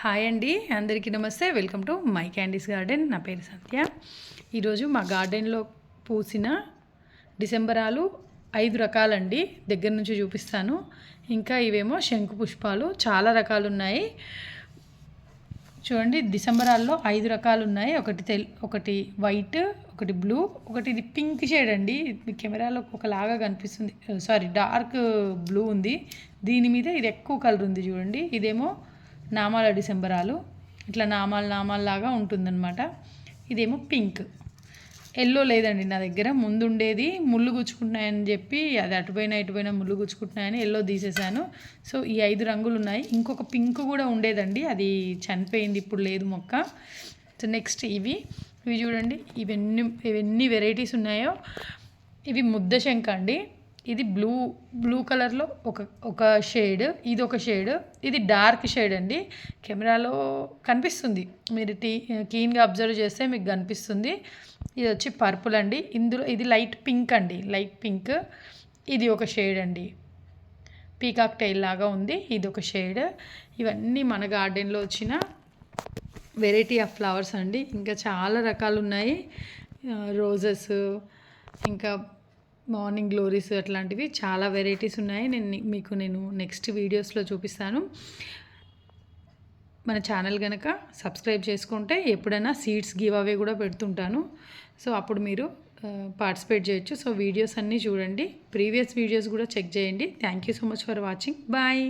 Hi అండి అందరికీ నమస్తే. Welcome to my candies garden. నా పేరు సత్య ఈరోజు మా గార్డెన్లో పూసిన డిసెంబరాలు ఐదు రకాలండి. దగ్గర నుంచి చూపిస్తాను. ఇంకా ఇవేమో శంకు పుష్పాలు చాలా రకాలు ఉన్నాయి చూడండి డిసెంబరాల్లో ఐదు రకాలు ఉన్నాయి ఒకటి తెల్ ఒకటి వైట్ ఒకటి బ్లూ ఒకటి ఇది పింక్ షేడ్ అండి. కెమెరాలో ఒకలాగా కనిపిస్తుంది. సారీ డార్క్ బ్లూ ఉంది. దీని మీద ఇది ఎక్కువ కలర్ ఉంది చూడండి. ఇదేమో నామాల డిసెంబరాలు. ఇట్లా నామాలు నామాల్లాగా ఉంటుందన్నమాట. ఇదేమో పింక్. ఎల్లో లేదండి నా దగ్గర. ముందు ఉండేది ముళ్ళు గుచ్చుకుంటున్నాయని చెప్పి అది అటుపోయినా ఇటుపోయినా ముళ్ళు గుచ్చుకుంటున్నాయని ఎల్లో తీసేసాను సో ఈ ఐదు రంగులు ఉన్నాయి ఇంకొక పింక్ కూడా ఉండేదండి. అది చనిపోయింది ఇప్పుడు లేదు మొక్క. సో నెక్స్ట్ ఇవి. ఇవి చూడండి. ఇవన్నీ ఇవన్నీ వెరైటీస్ ఉన్నాయో. ఇవి ముద్ద శంఖ అండి. ఇది బ్లూ బ్లూ కలర్లో ఒక ఒక షేడ్ ఇది ఒక షేడ్. ఇది డార్క్ షేడ్ అండి. కెమెరాలో కనిపిస్తుంది. మీరు టీ క్లీన్గా అబ్జర్వ్ చేస్తే మీకు కనిపిస్తుంది. ఇది వచ్చి పర్పుల్ అండి. ఇందులో ఇది లైట్ పింక్ అండి. Light pink. ఇది ఒక షేడ్ అండి. పీకాక్ టైల్ లాగా ఉంది. ఇది ఒక షేడ్. ఇవన్నీ మన గార్డెన్లో వచ్చిన వెరైటీ ఆఫ్ ఫ్లవర్స్ అండి. ఇంకా చాలా రకాలు ఉన్నాయి రోజెస్. ఇంకా మార్నింగ్ గ్లోరీస్ అట్లాంటివి చాలా వెరైటీస్ ఉన్నాయి. నేను మీకు నేను నెక్స్ట్ వీడియోస్లో చూపిస్తాను. మన ఛానల్ కనుక సబ్స్క్రైబ్ చేసుకుంటే ఎప్పుడైనా సీడ్స్ గివ్ అవే కూడా పెడుతుంటాను. సో అప్పుడు మీరు పార్టిసిపేట్ చేయొచ్చు. సో వీడియోస్ అన్నీ చూడండి. ప్రీవియస్ వీడియోస్ కూడా చెక్ చేయండి. Thank you so much for watching. Bye!